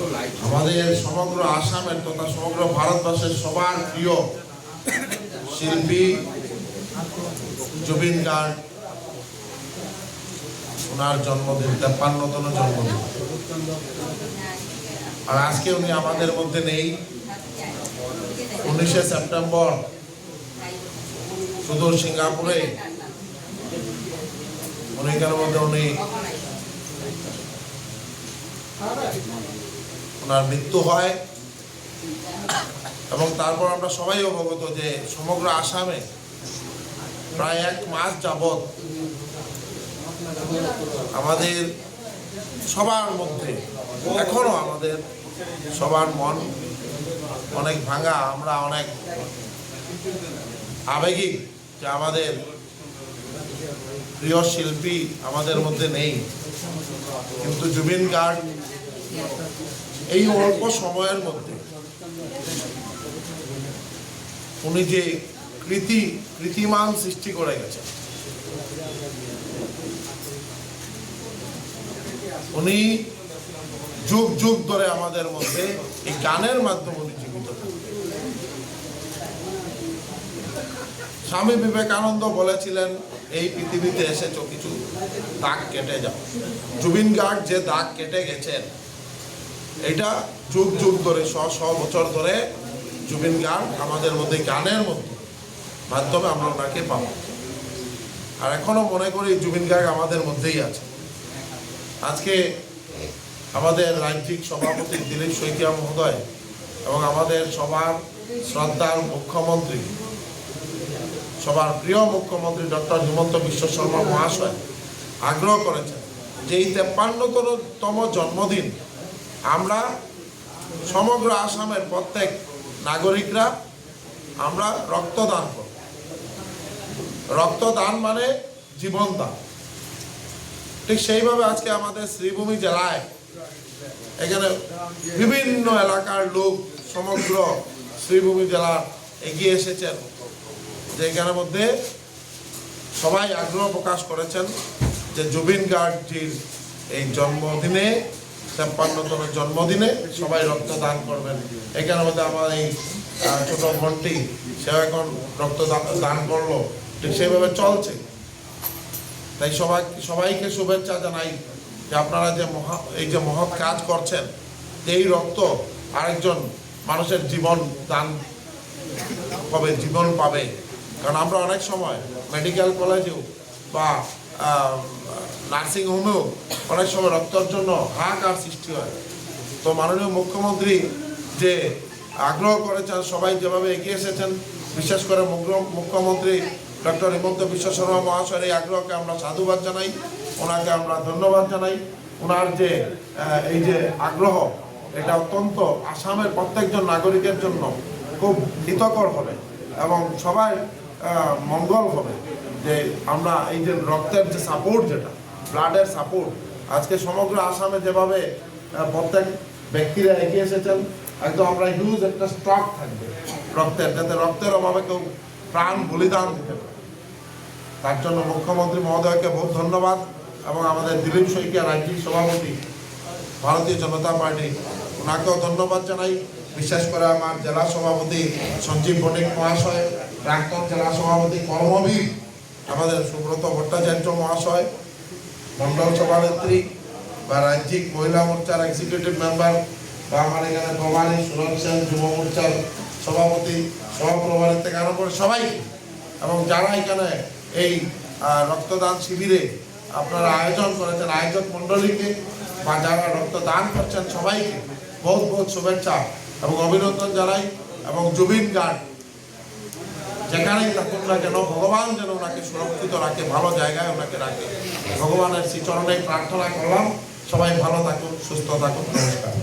আমাদের সমগ্র আসামের তথা সমগ্র ভারতবর্ষের সবার প্রিয় শিল্পী, জুবিন গার্গ। ওনার জন্মদিন, তেপ্পান্নতম জন্মদিন। আর আজকে উনি আমাদের মধ্যে নেই। উনিশে সেপ্টেম্বর সুদূর সিঙ্গাপুরে। উনিকের মধ্যে উনি ওনার মৃত্যু হয়। এবং তারপর আমরা সবাই অবগত যে সমগ্র আসামে প্রায় এক মাস যাবৎ আমাদের সবার মধ্যে, এখনও আমাদের সবার মন অনেক ভাঙা, আমরা অনেক আবেগিক যে আমাদের প্রিয় শিল্পী আমাদের মধ্যে নেই। কিন্তু জুবিন গার্গ এই অল্প সময়ের মধ্যে উনি যে কৃতি, কৃতিমান সৃষ্টি করে গেছেন। উনি যুগ যুগ ধরে আমাদের মধ্যে এই গানের মাধ্যমে উনি জীবিত স্বামী বিবেকানন্দ বলেছিলেন, এই পৃথিবীতে এসেছ কিছু দাগ কেটে যাও। জুবিন গার্গ যে দাগ কেটে গেছেন এটা যুগ যুগ ধরে, শ শ বছর ধরে জুবিন গার্গ আমাদের মধ্যে, গানের মধ্যে মাধ্যমে আমরা ওনাকে পাবো। আর এখনও মনে করি জুবিন গার্গ আমাদের মধ্যেই আছে। আজকে আমাদের রাজ্যিক সভাপতি দিলীপ শইকিয়া মহোদয় এবং আমাদের সবার শ্রদ্ধার মুখ্যমন্ত্রী সবার প্রিয় মুখ্যমন্ত্রী ডক্টর হিমন্ত বিশ্ব শর্মা মহাশয় আগ্রহ করেছেন যে এই তেপ্পান্নতম জন্মদিন আমরা সমগ্র আসামের প্রত্যেক নাগরিকরা আমরা রক্তদান করব। রক্তদান মানে জীবন দান ঠিক সেইভাবে আজকে আমাদের শ্রীভূমি জেলায় এখানে বিভিন্ন এলাকার লোক সমগ্র শ্রীভূমি জেলার এগিয়ে এসেছেন, যে এখানের মধ্যে সবাই আগ্রহ প্রকাশ করেছেন যে জুবিন গার্গজির এই জন্মদিনে তেপ্পান্নতম জন্মদিনে সবাই রক্তদান করবেন। এখানের মধ্যে আমার এই ছোটো বোনটি, সেও এখন রক্তদান, দান করল। ঠিক সেইভাবে চলছে। তাই সবাই, সবাইকে শুভেচ্ছা জানাই যে আপনারা যে মহা, এই যে মহৎ কাজ করছেন এই রক্ত আরেকজন মানুষের জীবন দান হবে, জীবন পাবে। কারণ আমরা অনেক সময় মেডিকেল কলেজেও বা নার্সিং হোমেও অনেক সময় রক্তর জন্য হাহাকার সৃষ্টি হয়। তো মাননীয় মুখ্যমন্ত্রী যে আগ্রহ করেছেন, সবাই যেভাবে এগিয়ে এসেছেন বিশেষ করে মুখ্য- মুখ্যমন্ত্রী ডক্টর হিমন্ত বিশ্ব শর্মা মহাশয়ের এই আগ্রহকে আমরা সাধুবাদ জানাই। ওনাকে আমরা ধন্যবাদ জানাই। ওনার যে এই যে আগ্রহ, এটা অত্যন্ত আসামের প্রত্যেকজন নাগরিকের জন্য খুব হিতকর হবে এবং সবাই মঙ্গল হবে যে আমরা এই যে রক্তের যে সাপোর্ট যেটা ব্লাডের সাপোর্ট। আজকে সমগ্র আসামে যেভাবে প্রত্যেক ব্যক্তিরা এগিয়ে এসেছেন একদম আমরা হিউজ একটা স্টক থাকবে রক্তের, যাতে রক্তের অভাবে কেউ প্রাণ বলিদান দিতে পারে। তার জন্য মুখ্যমন্ত্রী মহোদয়কে বহুত ধন্যবাদ এবং আমাদের দিলীপ শইকিয়া রাজ্যিক সভাপতি ভারতীয় জনতা পার্টি, ওনাকেও ধন্যবাদ জানাই। বিশেষ করে আমার জেলা সভাপতি সঞ্জীব বণিক মহাশয় প্রাক্তন জেলা সভাপতি কর্মবীর, আমাদের সুব্রত ভট্টাচার্য মহাশয় মন্ডল সভানেত্রী বা রাজ্যিক মহিলা মোর্চার এক্সিকিউটিভ মেম্বার বা আমার এখানে ভবানী সুরজ সেন, যুব মোর্চার সভাপতি সহপ্রভারের থেকে আরম্ভ করে সবাই এবং যারা এখানে এই রক্তদান শিবিরে আপনারা আয়োজন করেছেন, আয়োজক মণ্ডলীকে বা যারা রক্তদান করছেন সবাইকে বহুত বহুত শুভেচ্ছা এবং অভিনন্দন জানাই এবং জুবিন গার্ড যেখানেই থাকুন না কেন, ভগবান যেন ওনাকে সুরক্ষিত রাখে, ভালো জায়গায় ওনাকে রাখে। ভগবানের শ্রীচরণে প্রার্থনা করলাম। সবাই ভালো থাকুন, সুস্থ থাকুন, নমস্কার।